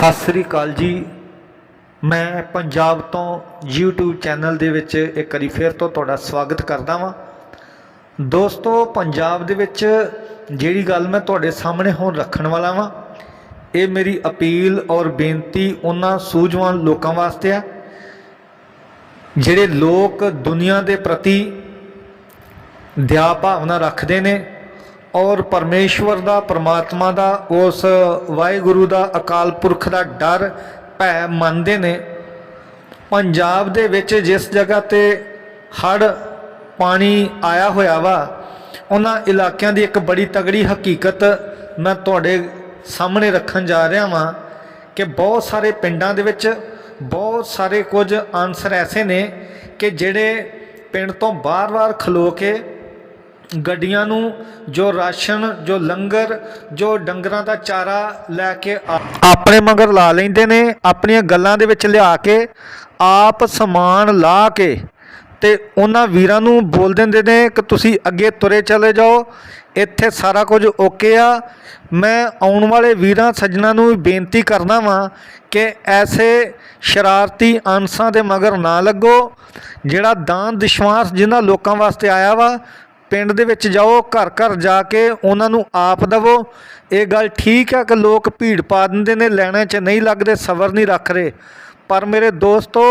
ਸਤਿ ਸ੍ਰੀ ਅਕਾਲ ਜੀ। ਮੈਂ ਪੰਜਾਬ ਤੋਂ YouTube ਚੈਨਲ ਦੇ ਵਿੱਚ ਇੱਕ ਵਾਰੀ ਫਿਰ ਤੋਂ ਤੁਹਾਡਾ ਸਵਾਗਤ ਕਰਦਾ ਵਾਂ। ਦੋਸਤੋ, ਪੰਜਾਬ ਦੇ ਵਿੱਚ ਜਿਹੜੀ ਗੱਲ ਮੈਂ ਤੁਹਾਡੇ ਸਾਹਮਣੇ ਹੁਣ ਰੱਖਣ ਵਾਲਾ ਵਾਂ, ਇਹ ਮੇਰੀ ਅਪੀਲ ਔਰ ਬੇਨਤੀ ਉਹਨਾਂ ਸੂਝਵਾਨ ਲੋਕਾਂ ਵਾਸਤੇ ਆ, ਜਿਹੜੇ ਲੋਕ ਦੁਨੀਆ ਦੇ ਪ੍ਰਤੀ ਦਿਆ ਭਾਵਨਾ ਰੱਖਦੇ ਨੇ ਔਰ ਪਰਮੇਸ਼ਵਰ ਦਾ, ਪ੍ਰਮਾਤਮਾ ਦਾ, ਉਸ ਵਾਹਿਗੁਰੂ ਦਾ ਅਕਾਲ ਪੁਰਖ ਦਾ ਡਰ ਭੈ ਮੰਨਦੇ ਨੇ। ਪੰਜਾਬ ਦੇ ਵਿੱਚ ਜਿਸ ਜਗ੍ਹਾ ਤੇ ਹੜ ਪਾਣੀ ਆਇਆ ਹੋਇਆ ਵਾ, ਉਹਨਾਂ ਇਲਾਕਿਆਂ ਦੀ ਇੱਕ ਬੜੀ ਤਗੜੀ ਹਕੀਕਤ ਮੈਂ ਤੁਹਾਡੇ ਸਾਹਮਣੇ ਰੱਖਣ ਜਾ ਰਿਹਾ ਵਾਂ ਕਿ ਬਹੁਤ ਸਾਰੇ ਪਿੰਡਾਂ ਦੇ ਵਿੱਚ ਬਹੁਤ ਸਾਰੇ ਕੁਝ ਆਨਸਰ ਐਸੇ ਨੇ ਕਿ ਜਿਹੜੇ ਪਿੰਡ ਤੋਂ ਬਾਰ-ਬਾਰ ਖਲੋ ਕੇ ਗੱਡੀਆਂ ਨੂੰ ਜੋ ਰਾਸ਼ਨ, ਜੋ ਲੰਗਰ, ਜੋ ਡੰਗਰਾਂ ਦਾ ਚਾਰਾ ਲੈ ਕੇ ਆ- ਆਪਣੇ ਮਗਰ ਲਾ ਲੈਂਦੇ ਨੇ, ਆਪਣੀਆਂ ਗੱਲਾਂ ਦੇ ਵਿੱਚ ਲਿਆ ਕੇ, ਆਪ ਸਮਾਨ ਲਾ ਕੇ ਤੇ ਉਹਨਾਂ ਵੀਰਾਂ ਨੂੰ ਬੋਲ ਦਿੰਦੇ ਨੇ ਕਿ ਤੁਸੀਂ ਅੱਗੇ ਤੁਰੇ ਚਲੇ ਜਾਓ, ਇੱਥੇ ਸਾਰਾ ਕੁਝ ਓਕੇ ਆ। ਮੈਂ ਆਉਣ ਵਾਲੇ ਵੀਰਾਂ, ਸੱਜਣਾ ਨੂੰ ਵੀ ਬੇਨਤੀ ਕਰਦਾ ਵਾਂ ਕਿ ਐਸੇ ਸ਼ਰਾਰਤੀ ਅਨਸਾਂ ਦੇ ਮਗਰ ਨਾ ਲੱਗੋ, ਜਿਹੜਾ ਦਾਨ ਵਿਸ਼ਵਾਸ ਜਿਨ੍ਹਾਂ ਲੋਕਾਂ ਵਾਸਤੇ ਆਇਆ ਵਾ ਪਿੰਡ ਦੇ ਵਿੱਚ ਜਾਓ, ਘਰ ਘਰ ਜਾ ਕੇ ਉਹਨਾਂ ਨੂੰ ਆਪ ਦਵੋ। ਇਹ ਗੱਲ ਠੀਕ ਹੈ ਕਿ ਲੋਕ ਭੀੜ ਪਾ ਦਿੰਦੇ ਨੇ, ਲੈਣਾ 'ਚ ਨਹੀਂ ਲੱਗਦੇ, ਸਬਰ ਨਹੀਂ ਰੱਖ ਰਹੇ। ਪਰ ਮੇਰੇ ਦੋਸਤੋ,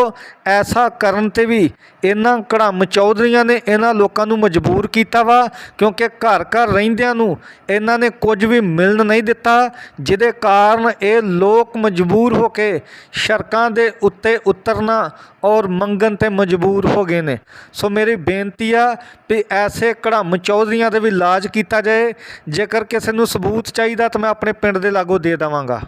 ਐਸਾ ਕਰਨ ਤੇ ਵੀ ਇਹਨਾਂ ਕੜਮ ਚੌਧਰੀਆਂ ਨੇ ਇਹਨਾਂ ਲੋਕਾਂ ਨੂੰ ਮਜਬੂਰ ਕੀਤਾ ਵਾ, ਕਿਉਂਕਿ ਘਰ ਘਰ ਰਹਿੰਦਿਆਂ ਨੂੰ ਇਹਨਾਂ ਨੇ ਕੁਝ ਵੀ ਮਿਲਣ ਨਹੀਂ ਦਿੱਤਾ, ਜਿਹਦੇ ਕਾਰਨ ਇਹ ਲੋਕ ਮਜਬੂਰ ਹੋ ਕੇ ਸੜਕਾਂ ਦੇ ਉੱਤੇ ਉਤਰਨਾ ਔਰ ਮੰਗਣ ਤੇ ਮਜਬੂਰ ਹੋ ਗਏ ਨੇ। ਸੋ ਮੇਰੀ ਬੇਨਤੀ ਆ ਵੀ ਐਸੇ ਕੜਮ ਚੌਧਰੀਆਂ ਤੇ ਵੀ ਇਲਾਜ ਕੀਤਾ ਜਾਏ, ਜੇਕਰ ਕਿਸੇ ਨੂੰ ਸਬੂਤ ਚਾਹੀਦਾ ਤਾਂ ਮੈਂ ਆਪਣੇ ਪਿੰਡ ਦੇ ਲਾਗੋ ਦੇ ਦੇਵਾਂਗਾ।